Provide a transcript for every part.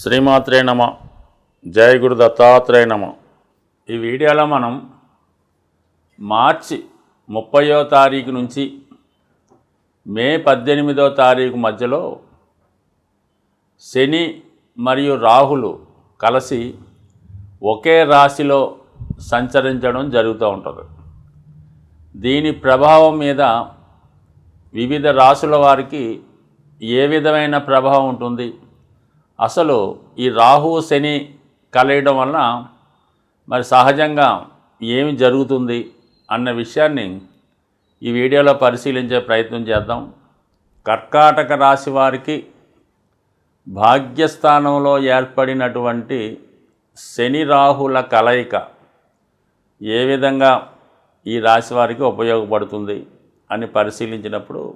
శ్రీమాత్రే నమ జయ గురు దత్తాత్రేయ నమ. ఈ వీడియోలో మనం మార్చి ముప్పయో తారీఖు నుంచి మే పద్దెనిమిదో తారీఖు మధ్యలో శని మరియు రాహులు కలిసి ఒకే రాశిలో సంచరించడం జరుగుతూ ఉంటుంది. దీని ప్రభావం మీద వివిధ రాశుల వారికి ఏ విధమైన ప్రభావం ఉంటుంది? అసలు ఈ రాహు శని కలయడం వలన మరి సహజంగా ఏమి జరుగుతుంది అన్న విషయాన్ని ఈ వీడియోలో పరిశీలించే ప్రయత్నం చేద్దాం. కర్కాటక రాశి వారికి భాగ్యస్థానంలో ఏర్పడినటువంటి శని రాహుల కలయిక ఏ విధంగా ఈ రాశి వారికి ఉపయోగపడుతుంది అని పరిశీలించినప్పుడు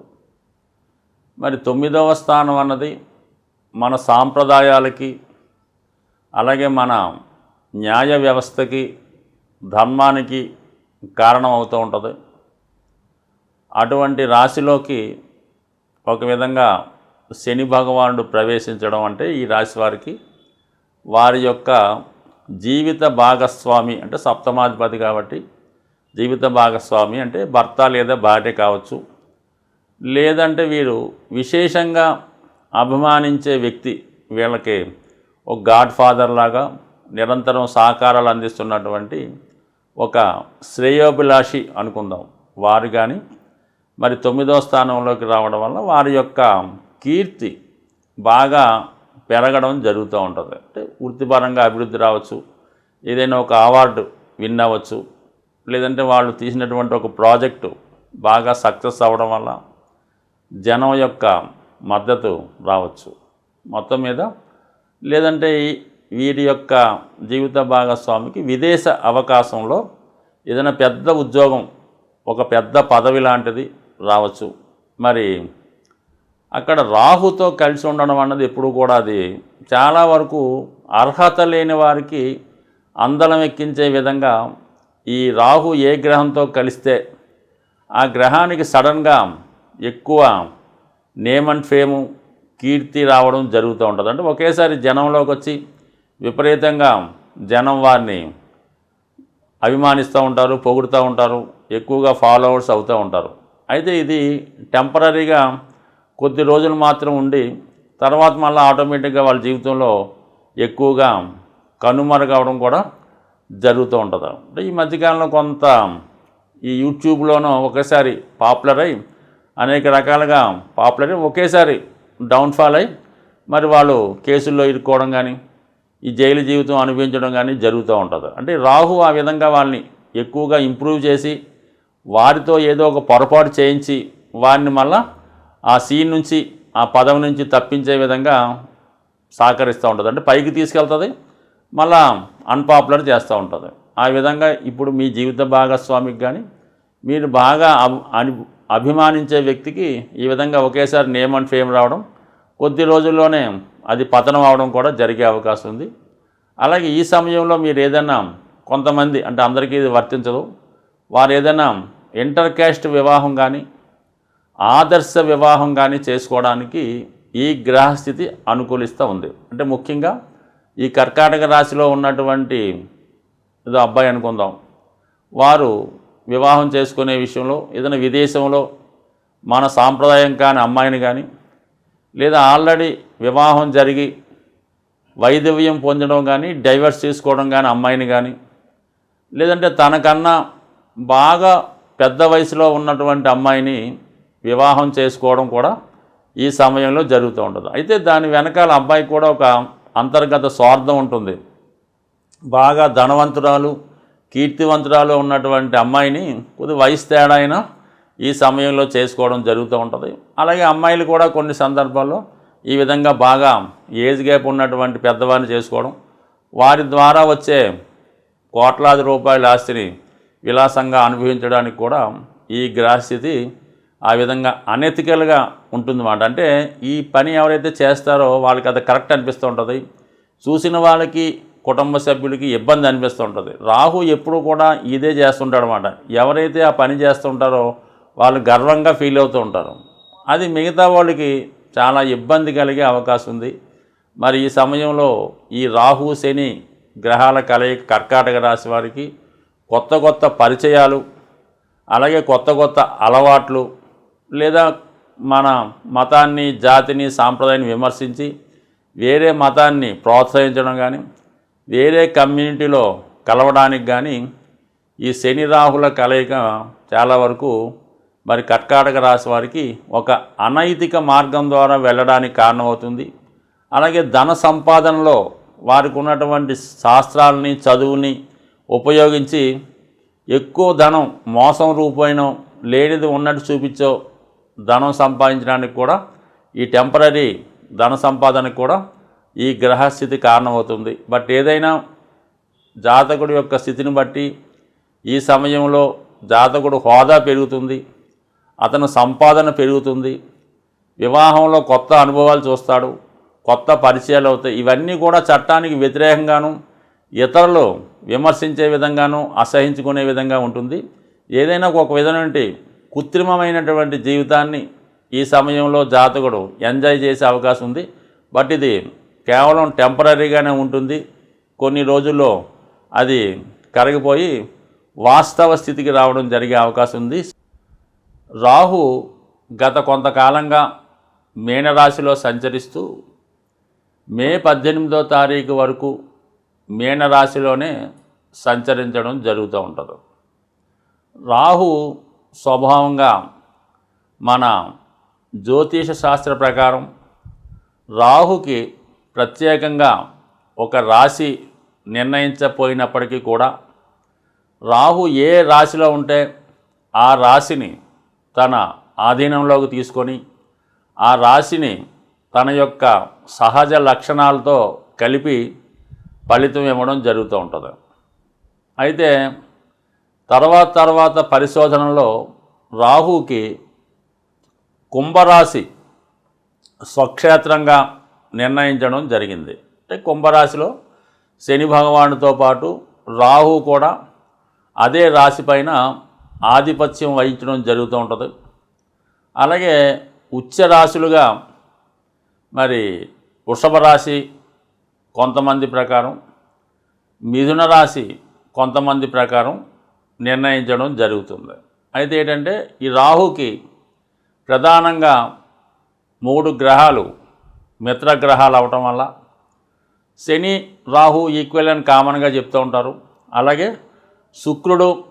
మరి తొమ్మిదవ స్థానం అన్నది మన సాంప్రదాయాలకి అలాగే మన న్యాయ వ్యవస్థకి ధర్మానికి కారణం అవుతూ ఉంటుంది. అటువంటి రాశిలోకి ఒక విధంగా శని భగవానుడు ప్రవేశించడం అంటే ఈ రాశి వారికి వారి యొక్క జీవిత భాగస్వామి అంటే సప్తమాధిపతి కాబట్టి జీవిత భాగస్వామి అంటే భర్త లేదా భార్య కావచ్చు. లేదంటే వీరు విశేషంగా అభిమానించే వ్యక్తి వీళ్ళకి ఒక గాడ్ ఫాదర్ లాగా నిరంతరం సహకారాలు అందిస్తున్నటువంటి ఒక శ్రేయోభిలాషి అనుకుందాం. వారు కానీ మరి తొమ్మిదో స్థానంలోకి రావడం వల్ల వారి యొక్క కీర్తి బాగా పెరగడం జరుగుతూ ఉంటుంది. అంటే వృత్తిపరంగా అభివృద్ధి రావచ్చు ఏదైనా ఒక అవార్డు విన్ అవ్వచ్చు లేదంటే వాళ్ళు తీసినటువంటి ఒక ప్రాజెక్టు బాగా సక్సెస్ అవ్వడం వల్ల జనం యొక్క మద్దతు రావచ్చు. మొత్తం మీద లేదంటే వీరి యొక్క జీవిత భాగస్వామికి విదేశ అవకాశంలో ఏదైనా పెద్ద ఉద్యోగం ఒక పెద్ద పదవి లాంటిది రావచ్చు. మరి అక్కడ రాహుతో కలిసి ఉండడం అన్నది ఎప్పుడు కూడా అది చాలా వరకు అర్హత లేని వారికి అందలం ఎక్కించే విధంగా ఈ రాహు ఏ గ్రహంతో కలిస్తే ఆ గ్రహానికి సడన్గా ఎక్కువ నేమ్ అండ్ ఫేము కీర్తి రావడం జరుగుతూ ఉంటుంది. అంటే ఒకేసారి జనంలోకి వచ్చి విపరీతంగా జనం వారిని అభిమానిస్తూ ఉంటారు పొగుడుతూ ఉంటారు ఎక్కువగా ఫాలోవర్స్ అవుతూ ఉంటారు. అయితే ఇది టెంపరీగా కొద్ది రోజులు మాత్రం ఉండి తర్వాత మళ్ళీ ఆటోమేటిక్గా వాళ్ళ జీవితంలో ఎక్కువగా కనుమరుగవడం కూడా జరుగుతూ ఉంటుంది. అంటే ఈ మధ్యకాలంలో కొంత ఈ యూట్యూబ్లోనూ ఒకసారి పాపులర్ అయి అనేక రకాలుగా పాపులర్. ఒకేసారి డౌన్ఫాల్ అయి మరి వాళ్ళు కేసుల్లో ఇరుక్కోవడం కానీ ఈ జైలు జీవితం అనుభవించడం కానీ జరుగుతూ ఉంటుంది. అంటే రాహు ఆ విధంగా వాళ్ళని ఎక్కువగా ఇంప్రూవ్ చేసి వారితో ఏదో ఒక పొరపాటు చేయించి వారిని మళ్ళా ఆ సీన్ నుంచి ఆ పదవి నుంచి తప్పించే విధంగా సహకరిస్తూ ఉంటుంది. అంటే పైకి తీసుకెళ్తుంది మళ్ళా అన్పాపులర్ చేస్తూ ఉంటుంది. ఆ విధంగా ఇప్పుడు మీ జీవిత భాగస్వామికి కానీ మీరు బాగా అభి- అని అభిమానించే వ్యక్తికి ఈ విధంగా ఒకేసారి నేమ్ అండ్ ఫేమ్ రావడం కొద్ది రోజుల్లోనే అది పతనం అవడం కూడా జరిగే అవకాశం ఉంది. అలాగే ఈ సమయంలో మీరు ఏదైనా కొంతమంది అంటే అందరికీ ఇది వర్తించదు వారు ఏదైనా ఇంటర్ క్యాస్ట్ వివాహం కానీ ఆదర్శ వివాహం కానీ చేసుకోవడానికి ఈ గ్రహస్థితి అనుకూలిస్తూ ఉంది. అంటే ముఖ్యంగా ఈ కర్కాటక రాశిలో ఉన్నటువంటి ఏదో అబ్బాయి అనుకుందాం వారు వివాహం చేసుకునే విషయంలో ఏదైనా విదేశంలో మన సాంప్రదాయం కాని అమ్మాయిని కానీ లేదా ఆల్రెడీ వివాహం జరిగి వైదవ్యం పొందడం కానీ డైవర్స్ చేసుకోవడం కానీ అమ్మాయిని కానీ లేదంటే తనకన్నా బాగా పెద్ద వయసులో ఉన్నటువంటి అమ్మాయిని వివాహం చేసుకోవడం కూడా ఈ సమయంలో జరుగుతూ ఉంటుంది. అయితే దాని వెనకాల అబ్బాయి కూడా ఒక అంతర్గత స్వార్థం ఉంటుంది. బాగా ధనవంతురాలు కీర్తివంతురాలు ఉన్నటువంటి అమ్మాయిని కొద్ది వయసు తేడా అయినా ఈ సమయంలో చేసుకోవడం జరుగుతూ ఉంటుంది. అలాగే అమ్మాయిలు కూడా కొన్ని సందర్భాల్లో ఈ విధంగా బాగా ఏజ్ గ్యాప్ ఉన్నటువంటి పెద్దవారిని చేసుకోవడం వారి ద్వారా వచ్చే కోట్లాది రూపాయల ఆస్తిని విలాసంగా అనుభవించడానికి కూడా ఈ గ్రహస్థితి ఆ విధంగా అనెతికల్గా ఉంటుందన్నమాట. అంటే ఈ పని ఎవరైతే చేస్తారో వాళ్ళకి అది కరెక్ట్ అనిపిస్తూ ఉంటుంది. చూసిన వాళ్ళకి కుటుంబ సభ్యులకి ఇబ్బంది అనిపిస్తూ ఉంటుంది రాహు ఎప్పుడు కూడా ఇదే చేస్తుంటాడు అనమాట ఎవరైతే ఆ పని చేస్తుంటారో వాళ్ళు గర్వంగా ఫీల్ అవుతూ ఉంటారు. అది మిగతా వాళ్ళకి చాలా ఇబ్బంది కలిగే అవకాశం ఉంది. మరి ఈ సమయంలో ఈ రాహు శని గ్రహాల కలయిక కర్కాటక రాశి వారికి కొత్త కొత్త పరిచయాలు అలాగే కొత్త కొత్త అలవాట్లు లేదా మన మతాన్ని జాతిని సాంప్రదాయాన్ని విమర్శించి వేరే మతాన్ని ప్రోత్సహించడం కానీ వేరే కమ్యూనిటీలో కలవడానికి కానీ ఈ శని రాహుల కలయిక చాలా వరకు మరి కర్కాటక రాశి వారికి ఒక అనైతిక మార్గం ద్వారా వెళ్ళడానికి కారణమవుతుంది. అలాగే ధన సంపాదనలో వారికి ఉన్నటువంటి శాస్త్రాలని చదువుని ఉపయోగించి ఎక్కువ ధనం మోసం రూపమైన లేనిది ఉన్నట్టు చూపించో ధనం సంపాదించడానికి కూడా ఈ టెంపరీ ధన సంపాదనకు కూడా ఈ గ్రహస్థితి కారణమవుతుంది. బట్ ఏదైనా జాతకుడి యొక్క స్థితిని బట్టి ఈ సమయంలో జాతకుడు హోదా పెరుగుతుంది అతను సంపాదన పెరుగుతుంది వివాహంలో కొత్త అనుభవాలు చూస్తాడు కొత్త పరిచయాలు అవుతాయి. ఇవన్నీ కూడా చట్టానికి వ్యతిరేకంగాను ఇతరులు విమర్శించే విధంగాను అసహించుకునే విధంగా ఉంటుంది. ఏదైనా ఒక విధమైనటువంటి కృత్రిమమైనటువంటి జీవితాన్ని ఈ సమయంలో జాతకుడు ఎంజాయ్ చేసే అవకాశం ఉంది. బట్ ఇది కేవలం టెంపరీగానే ఉంటుంది. కొన్ని రోజుల్లో అది కరిగిపోయి వాస్తవ స్థితికి రావడం జరిగే అవకాశం ఉంది. రాహు గత కొంతకాలంగా మీనరాశిలో సంచరిస్తూ మే పద్దెనిమిదో తారీఖు వరకు మీనరాశిలోనే సంచరించడం జరుగుతూ ఉంటుంది. రాహు స్వభావంగా మన జ్యోతిష శాస్త్ర ప్రకారం రాహుకి ప్రత్యేకంగా ఒక రాశి నిర్ణయించపోయినప్పటికీ కూడా రాహు ఏ రాశిలో ఉంటే ఆ రాశిని తన ఆధీనంలోకి తీసుకొని ఆ రాశిని తన యొక్క సహజ లక్షణాలతో కలిపి ఫలితం ఇవ్వడం జరుగుతూ ఉంటుంది. అయితే తర్వాత తర్వాత పరిశోధనలో రాహుకి కుంభరాశి స్వక్షేత్రంగా నిర్ణయించడం జరిగింది. అంటే కుంభరాశిలో శని భగవానుతో పాటు రాహు కూడా అదే రాశి పైన ఆధిపత్యం వహించడం జరుగుతూ ఉంటుంది. అలాగే ఉచ్చ రాశులుగా మరి వృషభ రాశి కొంతమంది ప్రకారం మిథున రాశి కొంతమంది ప్రకారం నిర్ణయించడం జరుగుతుంది. అయితే ఏంటంటే ఈ రాహుకి ప్రధానంగా మూడు గ్రహాలు మిత్రగ్రహాలు అవటం వల్ల శని రాహు ఈక్వల్ అని కామన్గా చెప్తూ ఉంటారు. అలాగే శుక్రుడు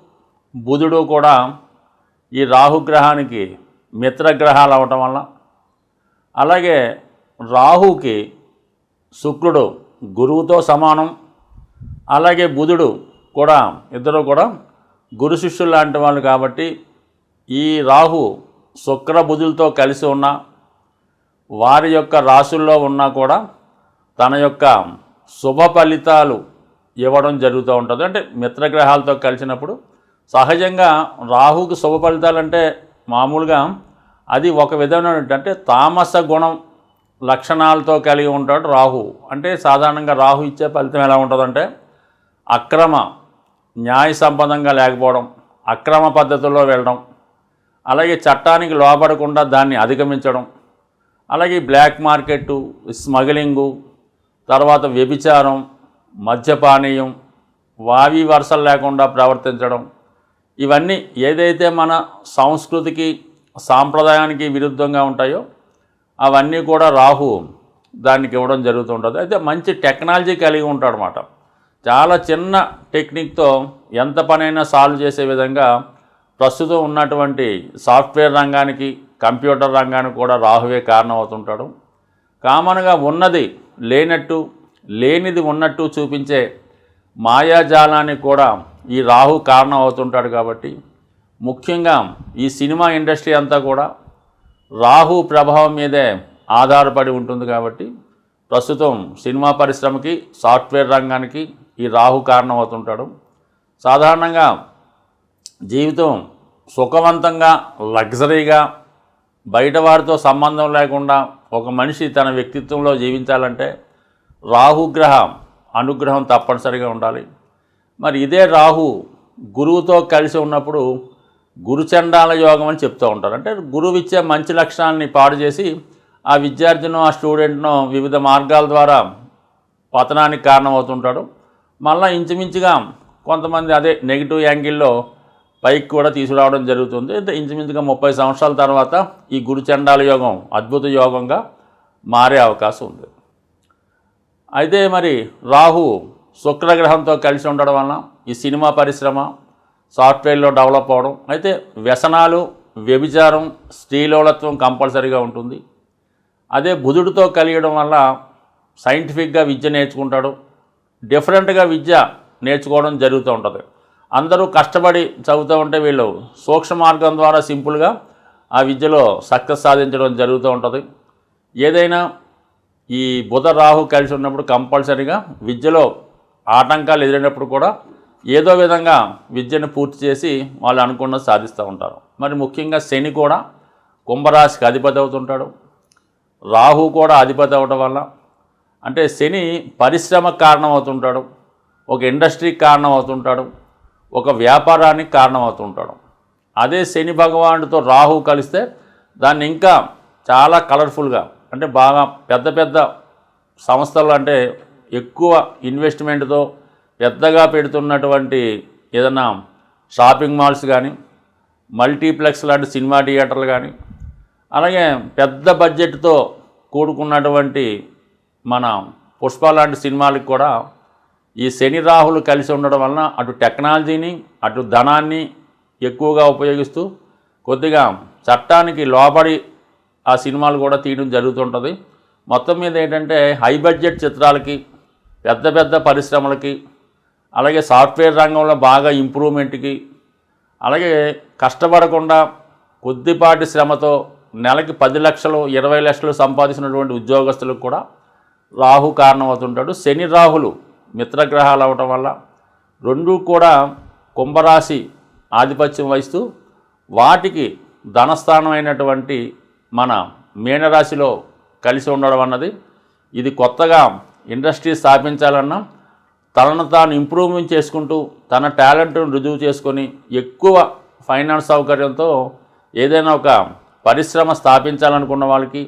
బుధుడు కూడా ఈ రాహుగ్రహానికి మిత్రగ్రహాలు అవటం వల్ల. అలాగే రాహుకి శుక్రుడు గురువుతో సమానం. అలాగే బుధుడు కూడా ఇద్దరు కూడా గురు శిష్యులు లాంటి వాళ్ళు కాబట్టి ఈ రాహు శుక్ర బుధులతో కలిసి ఉన్న వారి యొక్క రాశుల్లో ఉన్నా కూడా తన యొక్క శుభ ఫలితాలు ఇవ్వడం జరుగుతూ ఉంటుంది. అంటే మిత్రగ్రహాలతో కలిసినప్పుడు సహజంగా రాహుకి శుభ ఫలితాలు అంటే మామూలుగా అది ఒక విధమైన అంటే తామస గుణం లక్షణాలతో కలిగి ఉంటాడు రాహు. అంటే సాధారణంగా రాహు ఇచ్చే ఫలితం ఎలా ఉంటుందంటే అక్రమ న్యాయ సంబంధంగా లేకపోవడం అక్రమ పద్ధతుల్లో వెళ్ళడం అలాగే చట్టానికి లోబడకుండా దాన్ని అధిగమించడం అలాగే బ్లాక్ మార్కెట్టు స్మగ్లింగు తర్వాత వ్యభిచారం మద్యపానీయం వావి వరుసలు లేకుండా ప్రవర్తించడం ఇవన్నీ ఏదైతే మన సంస్కృతికి సాంప్రదాయానికి విరుద్ధంగా ఉంటాయో అవన్నీ కూడా రాహు దానికి ఇవ్వడం జరుగుతుంటుంది అయితే మంచి టెక్నాలజీ కలిగి ఉంటాడు అనమాట చాలా చిన్న టెక్నిక్తో ఎంత పనైనా సాల్వ్ చేసే విధంగా ప్రస్తుతం ఉన్నటువంటి సాఫ్ట్వేర్ రంగానికి కంప్యూటర్ రంగానికి కూడా రాహువే కారణం అవుతుంటాడు కామన్గా ఉన్నది లేనట్టు లేనిది ఉన్నట్టు చూపించే మాయాజాలానికి కూడా ఈ రాహు కారణం అవుతుంటాడు కాబట్టి ముఖ్యంగా ఈ సినిమా ఇండస్ట్రీ అంతా కూడా రాహు ప్రభావం మీదే ఆధారపడి ఉంటుంది కాబట్టి ప్రస్తుతం సినిమా పరిశ్రమకి సాఫ్ట్వేర్ రంగానికి ఈ రాహు కారణం అవుతుంటాడు సాధారణంగా జీవితం సుఖవంతంగా లగ్జరీగా బయట వారితో సంబంధం లేకుండా ఒక మనిషి తన వ్యక్తిత్వంలో జీవించాలంటే రాహుగ్రహం అనుగ్రహం తప్పనిసరిగా ఉండాలి. మరి ఇదే రాహు గురువుతో కలిసి ఉన్నప్పుడు గురుచండాల యోగం అని చెప్తూ ఉంటారు. అంటే గురువు ఇచ్చే మంచి లక్షణాన్ని పాడు చేసి ఆ విద్యార్థిను ఆ స్టూడెంట్ను వివిధ మార్గాల ద్వారా పతనానికి కారణమవుతుంటాడు. మళ్ళీ ఇంచుమించుగా కొంతమంది అదే నెగిటివ్ యాంగిల్లో పైకి కూడా తీసుకురావడం జరుగుతుంది. అంటే ఇంచుమించుగా ముప్పై సంవత్సరాల తర్వాత ఈ గురుచండాల యోగం అద్భుత యోగంగా మారే అవకాశం ఉంది. అయితే మరి రాహు శుక్రగ్రహంతో కలిసి ఉండడం వలన ఈ సినిమా పరిశ్రమ సాఫ్ట్వేర్లో డెవలప్ అవడం అయితే వ్యసనాలు వ్యభిచారం స్త్రీలోలత్వం కంపల్సరీగా ఉంటుంది. అదే బుధుడితో కలియడం వల్ల సైంటిఫిక్గా విద్య నేర్చుకుంటాడు. డిఫరెంట్గా విద్య నేర్చుకోవడం జరుగుతూ ఉంటుంది. అందరూ కష్టపడి చదువుతూ ఉంటే వీళ్ళు సూక్ష్మ మార్గం ద్వారా సింపుల్గా ఆ విద్యలో సక్సెస్ సాధించడం జరుగుతూ ఉంటుంది. ఏదైనా ఈ బుధ రాహు కలిసి ఉన్నప్పుడు కంపల్సరీగా విద్యలో ఆటంకాలు ఎదురైనప్పుడు కూడా ఏదో విధంగా విద్యను పూర్తి చేసి వాళ్ళు అనుకున్నది సాధిస్తూ ఉంటారు. మరి ముఖ్యంగా శని కూడా కుంభరాశికి అధిపతి అవుతుంటాడు. రాహు కూడా అధిపతి అవడం వల్ల అంటే శని పరిశ్రమ కారణం అవుతుంటాడు. ఒక ఇండస్ట్రీకి కారణం అవుతుంటాడు. ఒక వ్యాపారానికి కారణమవుతుంటాడు. అదే శని భగవానుడితో రాహు కలిస్తే దాన్ని ఇంకా చాలా కలర్ఫుల్గా అంటే బాగా పెద్ద పెద్ద సంస్థలు అంటే ఎక్కువ ఇన్వెస్ట్మెంట్తో పెద్దగా పెడుతున్నటువంటి ఏదైనా షాపింగ్ మాల్స్ కానీ మల్టీప్లెక్స్ లాంటి సినిమా థియేటర్లు కానీ అలాగే పెద్ద బడ్జెట్తో కూడుకున్నటువంటి మన పుష్ప లాంటి సినిమాలకు కూడా ఈ శని రాహులు కలిసి ఉండడం వలన అటు టెక్నాలజీని అటు ధనాన్ని ఎక్కువగా ఉపయోగిస్తూ కొద్దిగా చట్టానికి లోబడి ఆ సినిమాలు కూడా తీయడం జరుగుతుంటుంది. మొత్తం మీద ఏంటంటే హై బడ్జెట్ చిత్రాలకి పెద్ద పెద్ద పరిశ్రమలకి అలాగే సాఫ్ట్వేర్ రంగంలో బాగా ఇంప్రూవ్మెంట్కి అలాగే కష్టపడకుండా కొద్దిపాటి శ్రమతో నెలకి పది లక్షలు ఇరవై లక్షలు సంపాదించినటువంటి ఉద్యోగస్తులకు కూడా రాహు కారణమవుతుంటాడు. శని రాహులు మిత్రగ్రహాలు అవటం వల్ల రెండూ కూడా కుంభరాశి ఆధిపత్యం వహిస్తూ వాటికి ధనస్థానం అయినటువంటి మన మీనరాశిలో కలిసి ఉండడం అన్నది ఇది కొత్తగా ఇండస్ట్రీ స్థాపించాలన్నా తనను తాను ఇంప్రూవ్మెంట్ చేసుకుంటూ తన టాలెంట్ను రుజువు చేసుకొని ఎక్కువ ఫైనాన్స్ సౌకర్యంతో ఏదైనా ఒక పరిశ్రమ స్థాపించాలనుకున్న వాళ్ళకి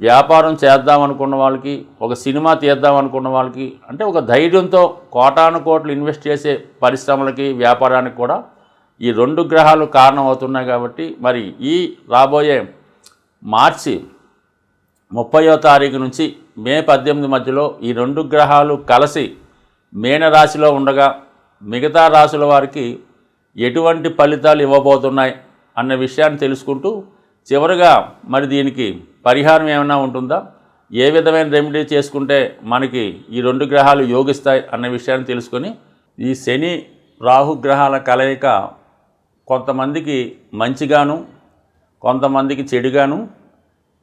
వ్యాపారం చేద్దాం అనుకున్న వాళ్ళకి ఒక సినిమా తీద్దాం అనుకున్న వాళ్ళకి అంటే ఒక ధైర్యంతో కోటాను కోట్లు ఇన్వెస్ట్ చేసే పరిశ్రమలకి వ్యాపారానికి కూడా ఈ రెండు గ్రహాలు కారణం అవుతున్నాయి కాబట్టి మరి ఈ రాబోయే మార్చి ముప్పయో తారీఖు నుంచి మే పద్దెనిమిది మధ్యలో ఈ రెండు గ్రహాలు కలిసి మేనరాశిలో ఉండగా మిగతా రాశుల వారికి ఎటువంటి ఫలితాలు ఇవ్వబోతున్నాయి అన్న విషయాన్ని తెలుసుకుంటూ చివరిగా మరి దీనికి పరిహారం ఏమైనా ఉంటుందా? ఏ విధమైన రెమెడీ చేసుకుంటే మనకి ఈ రెండు గ్రహాలు యోగిస్తాయి అన్న విషయాన్ని తెలుసుకొని ఈ శని రాహు గ్రహాల కలయిక కొంతమందికి మంచిగాను కొంతమందికి చెడుగాను.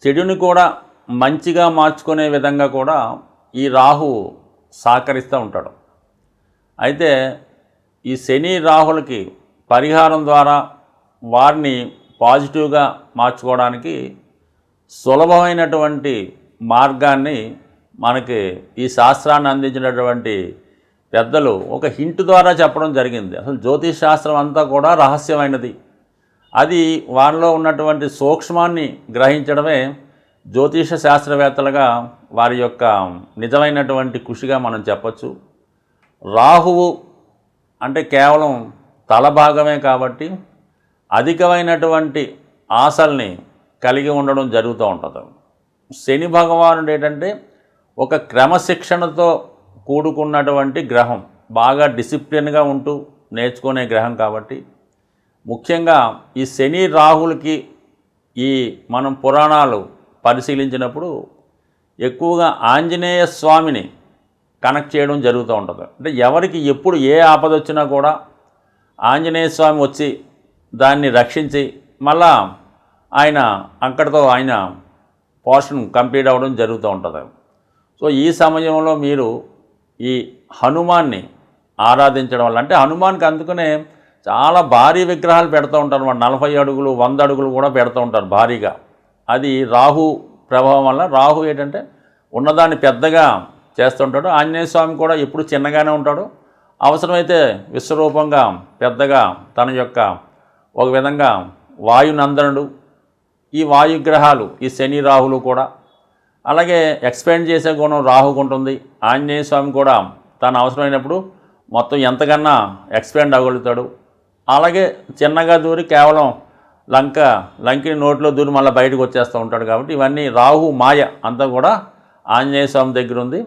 చెడుని కూడా మంచిగా మార్చుకునే విధంగా కూడా ఈ రాహు సహకరిస్తూ ఉంటాడు. అయితే ఈ శని రాహులకి పరిహారం ద్వారా వారిని పాజిటివ్గా మార్చుకోవడానికి సులభమైనటువంటి మార్గాన్ని మనకి ఈ శాస్త్రాన్ని అందించినటువంటి పెద్దలు ఒక హింట్ ద్వారా చెప్పడం జరిగింది. అసలు జ్యోతిష్ శాస్త్రం అంతా కూడా రహస్యమైనది. అది వారిలో ఉన్నటువంటి సూక్ష్మాన్ని గ్రహించడమే జ్యోతిష శాస్త్రవేత్తలుగా వారి యొక్క నిజమైనటువంటి కృషిగా మనం చెప్పచ్చు. రాహువు అంటే కేవలం తల భాగమే కాబట్టి అధికమైనటువంటి ఆశల్ని కలిగి ఉండడం జరుగుతూ ఉంటుంది. శని భగవానుడు ఏంటంటే ఒక క్రమశిక్షణతో కూడుకున్నటువంటి గ్రహం. బాగా డిసిప్లిన్గా ఉంటూ నేర్చుకునే గ్రహం కాబట్టి. ముఖ్యంగా ఈ శని రాహులకి ఈ మనం పురాణాలు పరిశీలించినప్పుడు ఎక్కువగా ఆంజనేయ స్వామిని కనెక్ట్ చేయడం జరుగుతూ ఉంటుంది. అంటే ఎవరికి ఎప్పుడు ఏ ఆపద వచ్చినా కూడా ఆంజనేయ స్వామి వచ్చి దాన్ని రక్షించి మళ్ళా ఆయన అక్కడితో ఆయన పోర్షన్ కంప్లీట్ అవ్వడం జరుగుతూ ఉంటుంది. సో ఈ సమయంలో మీరు ఈ హనుమాన్ని ఆరాధించడం వల్ల అంటే హనుమాన్కి అందుకనే చాలా భారీ విగ్రహాలు పెడుతూ ఉంటారు. మన నలభై అడుగులు వంద అడుగులు కూడా పెడుతూ ఉంటారు భారీగా. అది రాహు ప్రభావం వల్ల రాహు ఏంటంటే ఉన్నదాన్ని పెద్దగా చేస్తుంటాడు ఆంజనేయ స్వామి కూడా ఎప్పుడు చిన్నగానే ఉంటాడు. అవసరమైతే విశ్వరూపంగా పెద్దగా తన యొక్క ఒక విధంగా వాయునందనుడు ఈ వాయుగ్రహాలు ఈ శని రాహులు కూడా. అలాగే ఎక్స్పెండ్ చేసే గుణం రాహుకు ఉంటుంది. ఆంజనేయ స్వామి కూడా తను అవసరమైనప్పుడు మొత్తం ఎంతకన్నా ఎక్స్పెండ్ అవ్వగలుగుతాడు. అలాగే చిన్నగా దూరి కేవలం లంక లంకిని నోట్లో దూరి మళ్ళీ బయటకు వచ్చేస్తూ ఉంటాడు కాబట్టి ఇవన్నీ రాహు మాయ అంతా కూడా ఆంజనేయ స్వామి దగ్గర ఉంది.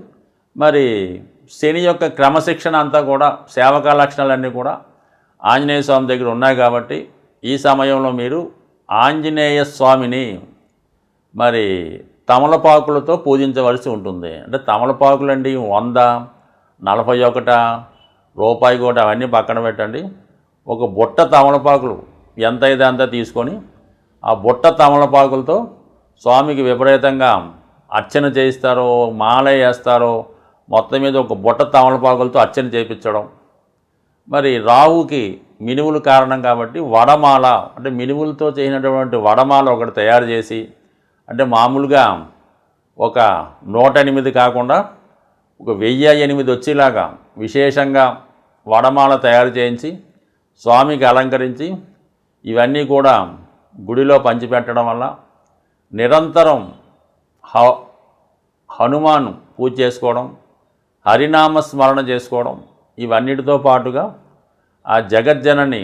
మరి శని యొక్క క్రమశిక్షణ అంతా కూడా సేవకా లక్షణాలన్నీ కూడా ఆంజనేయ స్వామి దగ్గర ఉన్నాయి కాబట్టి ఈ సమయంలో మీరు ఆంజనేయ స్వామిని మరి తమలపాకులతో పూజించవలసి ఉంటుంది. అంటే తమలపాకులు అండి వంద నలభై ఒకట రూపాయి కూడా అవన్నీ పక్కన పెట్టండి. ఒక బుట్ట తమలపాకులు ఎంత అయితే అంత తీసుకొని ఆ బుట్ట తమలపాకులతో స్వామికి విపరీతంగా అర్చన చేయిస్తారో మాల వేస్తారో మొత్తం మీద ఒక బుట్ట తమలపాకులతో అర్చన చేయించడం. మరి రాహుకి మినువులు కారణం కాబట్టి వడమాల అంటే మినువులతో చేసినటువంటి వడమాల ఒకటి తయారు చేసి అంటే మామూలుగా ఒక నూట ఎనిమిది కాకుండా ఒక వెయ్యి ఎనిమిది వచ్చేలాగా విశేషంగా వడమాల తయారు చేయించి స్వామికి అలంకరించి ఇవన్నీ కూడా గుడిలో పంచిపెట్టడం వల్ల నిరంతరం హ హనుమాన్ పూజ చేసుకోవడం హరినామ స్మరణ చేసుకోవడం ఇవన్నిటితో పాటుగా ఆ జగజ్జనని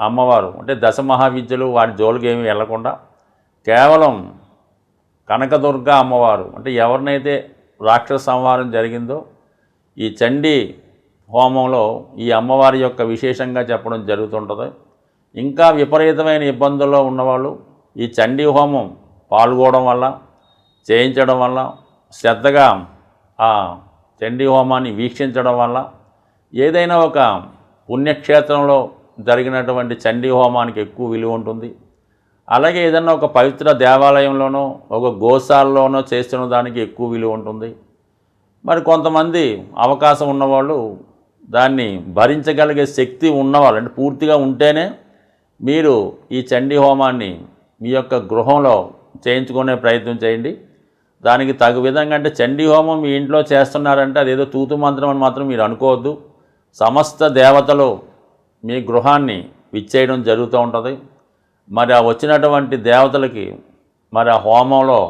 అమ్మవారు అంటే దశ మహావిద్యలు వారి జోలికి ఏమి వెళ్ళకుండా కేవలం కనకదుర్గ అమ్మవారు అంటే ఎవరినైతే రాక్షస సంహారం జరిగిందో ఈ చండీ హోమంలో ఈ అమ్మవారి యొక్క విశేషంగా చెప్పడం జరుగుతుంటుంది. ఇంకా విపరీతమైన ఇబ్బందుల్లో ఉన్నవాళ్ళు ఈ చండీ హోమం పాల్గొనడం వల్ల చేయించడం వల్ల శ్రద్ధగా ఆ చండీ హోమాన్ని వీక్షించడం వల్ల ఏదైనా ఒక పుణ్యక్షేత్రంలో జరిగినటువంటి చండీ హోమానికి ఎక్కువ విలువ ఉంటుంది. అలాగే ఏదైనా ఒక పవిత్ర దేవాలయంలోనో ఒక గోశాలలోనో చేస్తున్న దానికి ఎక్కువ విలువ ఉంటుంది. మరి కొంతమంది అవకాశం ఉన్నవాళ్ళు దాన్ని భరించగలిగే శక్తి ఉన్నవాళ్ళు అంటే పూర్తిగా ఉంటేనే మీరు ఈ చండీ హోమాన్ని మీ యొక్క గృహంలో చేయించుకునే ప్రయత్నం చేయండి. దానికి తగు విధంగా అంటే చండీ హోమం మీ ఇంట్లో చేస్తున్నారంటే అదేదో తూతు మంత్రం అని మాత్రం మీరు అనుకోవద్దు. సమస్త దేవతలు మీ గృహాన్ని విచ్చేయడం జరుగుతూ ఉంటుంది. మరి ఆ వచ్చినటువంటి దేవతలకి మరి ఆ హోమంలో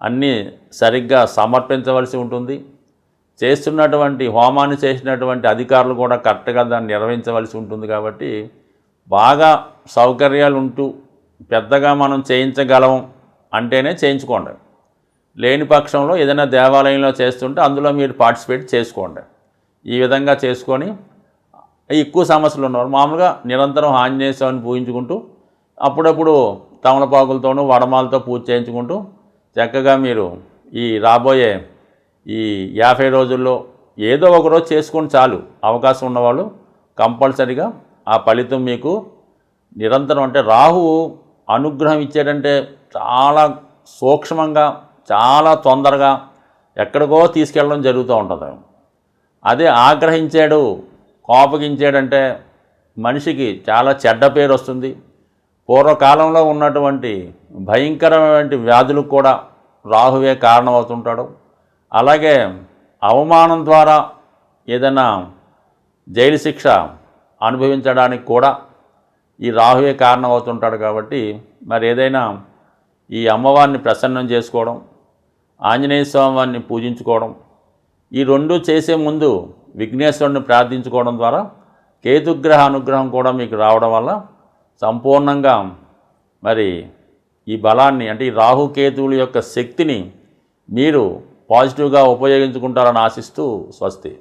అన్నీ సరిగ్గా సమర్పించవలసి ఉంటుంది. చేస్తున్నటువంటి హోమాన్ని చేసినటువంటి అధికారులు కూడా కరెక్ట్గా దాన్ని నిర్వహించవలసి ఉంటుంది కాబట్టి బాగా సౌకర్యాలు ఉంటూ పెద్దగా మనం చేయించగలం అంటేనే చేయించుకోండి. లేని పక్షంలో ఏదైనా దేవాలయంలో చేస్తుంటే అందులో మీరు పార్టిసిపేట్ చేసుకోండి. ఈ విధంగా చేసుకొని ఎక్కువ సమస్యలు ఉన్నారు మామూలుగా నిరంతరం ఆంజనేయ స్వామిని పూజించుకుంటూ అప్పుడప్పుడు తమలపాకులతోనూ వడమాలతో పూజ చేయించుకుంటూ చక్కగా మీరు ఈ రాబోయే ఈ యాభై రోజుల్లో ఏదో ఒకరోజు చేసుకుని చేసుకొని చాలు. అవకాశం ఉన్నవాళ్ళు కంపల్సరిగా ఆ ఫలితం మీకు నిరంతరం అంటే రాహు అనుగ్రహం ఇచ్చాడంటే చాలా సూక్ష్మంగా చాలా తొందరగా ఎక్కడికో తీసుకెళ్ళడం జరుగుతూ ఉంటుంది. అదే ఆగ్రహించాడు కోపగించాడంటే మనిషికి చాలా చెడ్డ పేరు వస్తుంది. పూర్వకాలంలో ఉన్నటువంటి భయంకరమైన వ్యాధులకు కూడా రాహువే కారణమవుతుంటాడు. అలాగే అవమానం ద్వారా ఏదైనా జైలు శిక్ష అనుభవించడానికి కూడా ఈ రాహువే కారణమవుతుంటాడు కాబట్టి మరి ఏదైనా ఈ అమ్మవారిని ప్రసన్నం చేసుకోవడం ఆంజనేయ స్వామి వారిని పూజించుకోవడం ఈ రెండు చేసే ముందు విఘ్నేశ్వరుని ప్రార్థించుకోవడం ద్వారా కేతుగ్రహ అనుగ్రహం కూడా మీకు రావడం వల్ల సంపూర్ణంగా మరి ఈ బలాన్ని అంటే ఈ రాహుకేతువుల యొక్క శక్తిని మీరు పాజిటివ్గా ఉపయోగించుకుంటారని ఆశిస్తూ స్వస్తి.